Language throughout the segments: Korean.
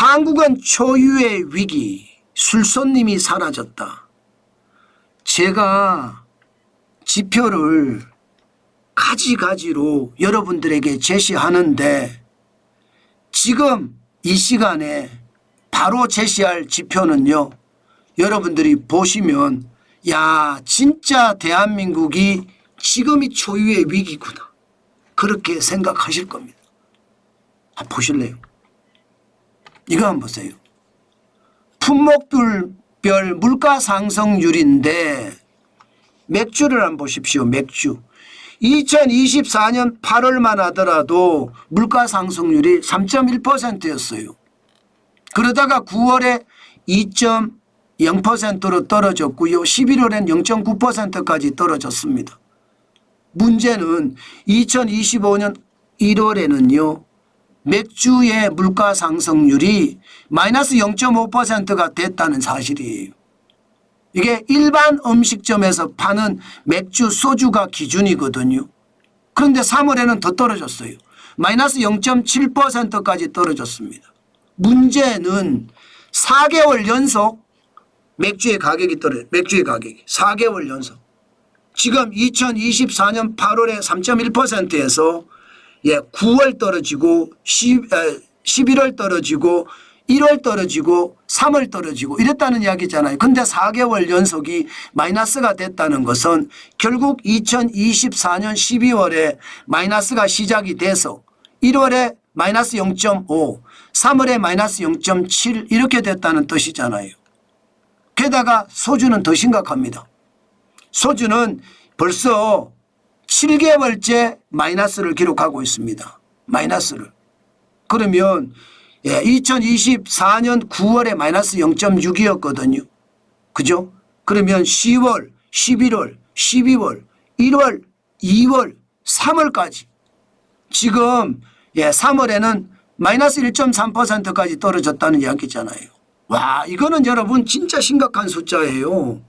한국은 초유의 위기, 술손님이 사라졌다. 제가 지표를 가지가지로 여러분들에게 제시하는데 지금 이 시간에 바로 제시할 지표는요. 여러분들이 보시면 야 진짜 대한민국이 지금이 초유의 위기구나. 그렇게 생각하실 겁니다. 아, 보실래요? 이거 한번 보세요. 품목별 물가 상승률인데 맥주를 한번 보십시오. 맥주. 2024년 8월만 하더라도 물가 상승률이 3.1%였어요. 그러다가 9월에 2.0%로 떨어졌고요. 11월엔 0.9%까지 떨어졌습니다. 문제는 2025년 1월에는요. 맥주의 물가 상승률이 마이너스 0.5%가 됐다는 사실이에요. 이게 일반 음식점에서 파는 맥주, 소주가 기준이거든요. 그런데 3월에는 더 떨어졌어요. 마이너스 0.7%까지 떨어졌습니다. 문제는 4개월 연속 맥주의 가격이 떨어져 맥주의 가격이 4개월 연속. 지금 2024년 8월에 3.1%에서 예, 9월 떨어지고 10, 에, 11월 떨어지고 1월 떨어지고 3월 떨어지고 이랬다는 이야기잖아요. 근데 4개월 연속이 마이너스가 됐다는 것은 결국 2024년 12월에 마이너스가 시작이 돼서 1월에 마이너스 0.5, 3월에 마이너스 0.7 이렇게 됐다는 뜻이잖아요. 게다가 소주는 더 심각합니다. 소주는 벌써 7개월째 마이너스를 기록하고 있습니다. 마이너스를. 그러면 예, 2024년 9월에 마이너스 0.6이었거든요. 그죠? 그러면 10월, 11월, 12월, 1월, 2월, 3월까지 지금 예, 3월에는 마이너스 1.3%까지 떨어졌다는 이야기잖아요. 와, 이거는 여러분 진짜 심각한 숫자예요.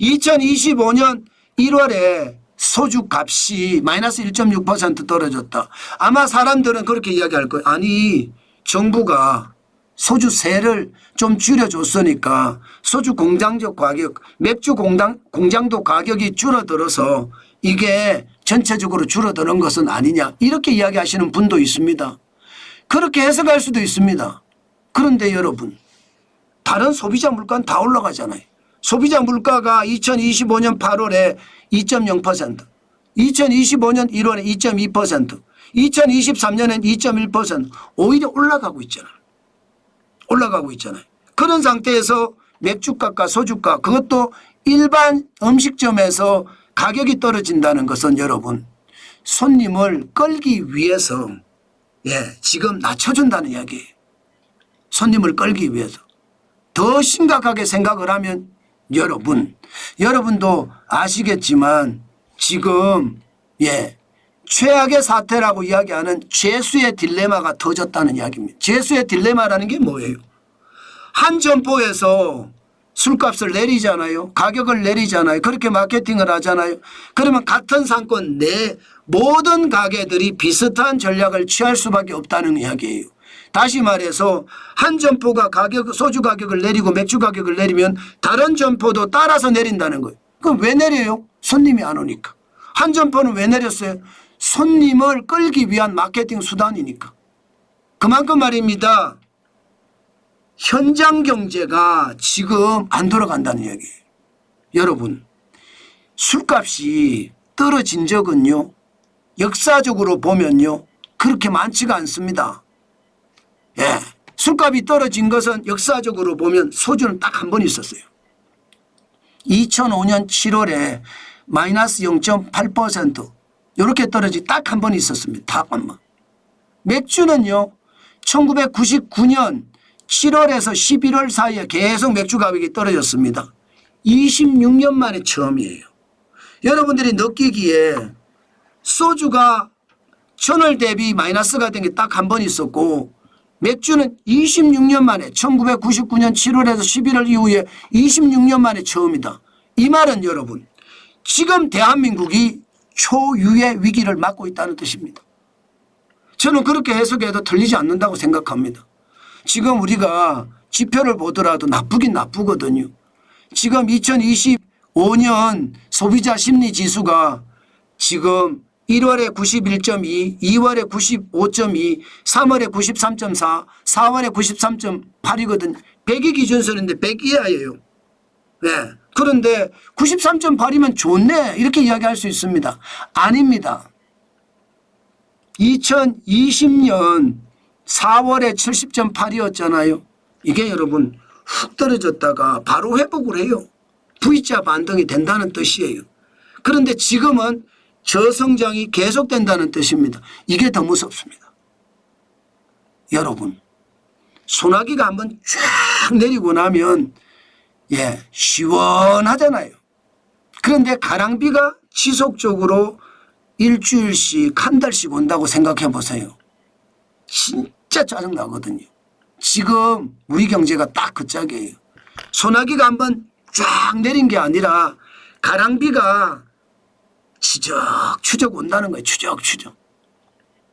2025년 1월에 소주 값이 마이너스 1.6% 떨어졌다. 아마 사람들은 그렇게 이야기할 거예요. 아니, 정부가 소주세를 좀 줄여줬으니까 소주 공장적 가격, 맥주 공장, 공장도 가격이 줄어들어서 이게 전체적으로 줄어드는 것은 아니냐. 이렇게 이야기하시는 분도 있습니다. 그렇게 해석할 수도 있습니다. 그런데 여러분, 다른 소비자 물가는 다 올라가잖아요. 소비자 물가가 2025년 8월에 2.0%, 2025년 1월에 2.2%, 2023년엔 2.1% 오히려 올라가고 있잖아요. 올라가고 있잖아요. 그런 상태에서 맥주값과 소주값 그것도 일반 음식점에서 가격이 떨어진다는 것은 여러분 손님을 끌기 위해서 예, 지금 낮춰준다는 이야기예요. 손님을 끌기 위해서. 더 심각하게 생각을 하면 여러분, 여러분도 아시겠지만 지금 예, 최악의 사태라고 이야기하는 죄수의 딜레마가 터졌다는 이야기입니다. 죄수의 딜레마라는 게 뭐예요? 한 점포에서 술값을 내리잖아요. 가격을 내리잖아요. 그렇게 마케팅을 하잖아요. 그러면 같은 상권 내 모든 가게들이 비슷한 전략을 취할 수밖에 없다는 이야기예요. 다시 말해서 한 점포가 가격 소주 가격을 내리고 맥주 가격을 내리면 다른 점포도 따라서 내린다는 거예요. 그럼 왜 내려요? 손님이 안 오니까. 한 점포는 왜 내렸어요? 손님을 끌기 위한 마케팅 수단이니까. 그만큼 말입니다. 현장 경제가 지금 안 돌아간다는 이야기예요. 여러분, 술값이 떨어진 적은요, 역사적으로 보면요, 그렇게 많지가 않습니다. 예. 술값이 떨어진 것은 역사적으로 보면 소주는 딱 한 번 있었어요. 2005년 7월에 마이너스 0.8% 이렇게 떨어지 딱 한 번 있었습니다. 딱 한 번. 맥주는요. 1999년 7월에서 11월 사이에 계속 맥주 가격이 떨어졌습니다. 26년 만에 처음이에요. 여러분들이 느끼기에 소주가 전월 대비 마이너스가 된 게 딱 한 번 있었고 맥주는 26년 만에 1999년 7월에서 11월 이후에 26년 만에 처음이다. 이 말은 여러분 지금 대한민국이 초유의 위기를 맞고 있다는 뜻입니다. 저는 그렇게 해석해도 틀리지 않는다고 생각합니다. 지금 우리가 지표를 보더라도 나쁘긴 나쁘거든요. 지금 2025년 소비자 심리 지수가 지금 1월에 91.2, 2월에 95.2, 3월에 93.4, 4월에 93.8이거든. 100이 기준선인데 100 이하예요. 네. 그런데 93.8이면 좋네. 이렇게 이야기할 수 있습니다. 아닙니다. 2020년 4월에 70.8이었잖아요. 이게 여러분 훅 떨어졌다가 바로 회복을 해요. V자 반등이 된다는 뜻이에요. 그런데 지금은 저성장이 계속된다는 뜻입니다. 이게 더 무섭습니다. 여러분, 소나기가 한번 쫙 내리고 나면 예, 시원하잖아요. 그런데 가랑비가 지속적으로 일주일씩 한 달씩 온다고 생각해 보세요. 진짜 짜증나거든요. 지금 우리 경제가 딱 그 짝이에요. 소나기가 한번 쫙 내린 게 아니라 가랑비가 추적 추적 온다는 거예요. 추적 추적.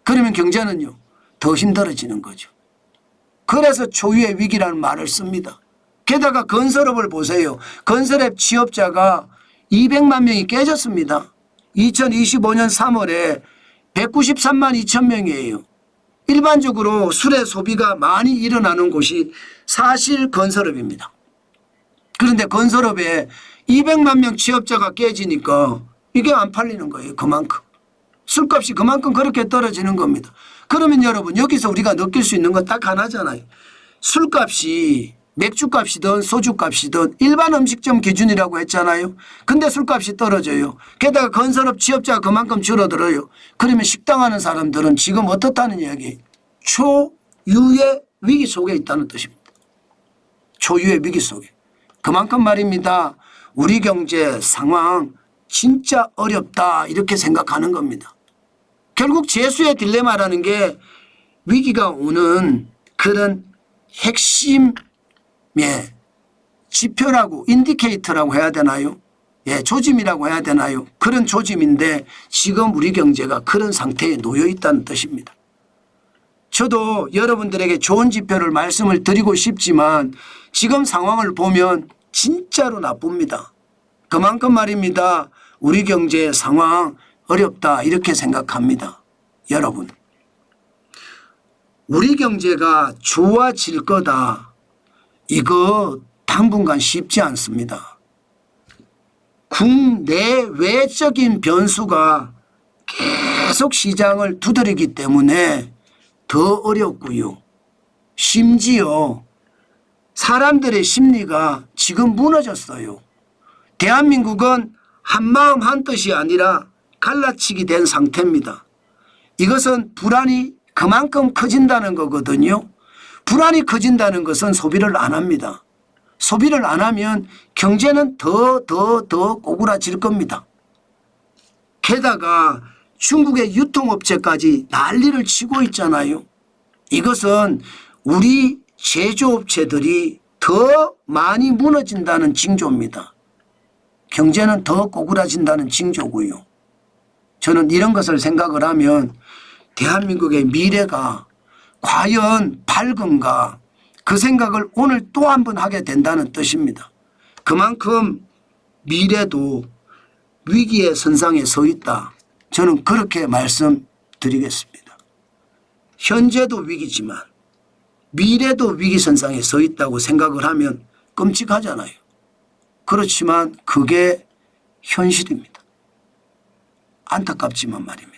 그러면 경제는요 더 힘들어지는 거죠. 그래서 초유의 위기라는 말을 씁니다. 게다가 건설업을 보세요. 건설업 취업자가 200만 명이 깨졌습니다. 2025년 3월에 193만 2천 명이에요. 일반적으로 술의 소비가 많이 일어나는 곳이 사실 건설업입니다. 그런데 건설업에 200만 명 취업자가 깨지니까 이게 안 팔리는 거예요. 그만큼. 술값이 그만큼 그렇게 떨어지는 겁니다. 그러면 여러분 여기서 우리가 느낄 수 있는 건 딱 하나잖아요. 술값이 맥주값이든 소주값이든 일반 음식점 기준이라고 했잖아요. 근데 술값이 떨어져요. 게다가 건설업 취업자가 그만큼 줄어들어요. 그러면 식당 하는 사람들은 지금 어떻다는 이야기? 초유의 위기 속에 있다는 뜻입니다. 초유의 위기 속에. 그만큼 말입니다. 우리 경제 상황 진짜 어렵다 이렇게 생각하는 겁니다. 결국 재수의 딜레마라는 게 위기가 오는 그런 핵심 예, 지표라고 인디케이터라고 해야 되나요? 예, 조짐이라고 해야 되나요? 그런 조짐인데 지금 우리 경제가 그런 상태에 놓여 있다는 뜻입니다. 저도 여러분들에게 좋은 지표를 말씀을 드리고 싶지만 지금 상황을 보면 진짜로 나쁩니다. 그만큼 말입니다. 우리 경제의 상황 어렵다 이렇게 생각합니다. 여러분. 우리 경제가 좋아질 거다. 이거 당분간 쉽지 않습니다. 국내외적인 변수가 계속 시장을 두드리기 때문에 더 어렵고요. 심지어 사람들의 심리가 지금 무너졌어요. 대한민국은 한마음 한뜻이 아니라 갈라치기 된 상태입니다. 이것은 불안이 그만큼 커진다는 거거든요. 불안이 커진다는 것은 소비를 안 합니다. 소비를 안 하면 경제는 더, 더, 더 꼬꾸라질 겁니다. 게다가 중국의 유통업체까지 난리를 치고 있잖아요. 이것은 우리 제조업체들이 더 많이 무너진다는 징조입니다. 경제는 더 꼬꾸라진다는 징조고요. 저는 이런 것을 생각을 하면 대한민국의 미래가 과연 밝은가 그 생각을 오늘 또 한 번 하게 된다는 뜻입니다. 그만큼 미래도 위기의 선상에 서 있다. 저는 그렇게 말씀드리겠습니다. 현재도 위기지만 미래도 위기 선상에 서 있다고 생각을 하면 끔찍하잖아요. 그렇지만 그게 현실입니다. 안타깝지만 말입니다.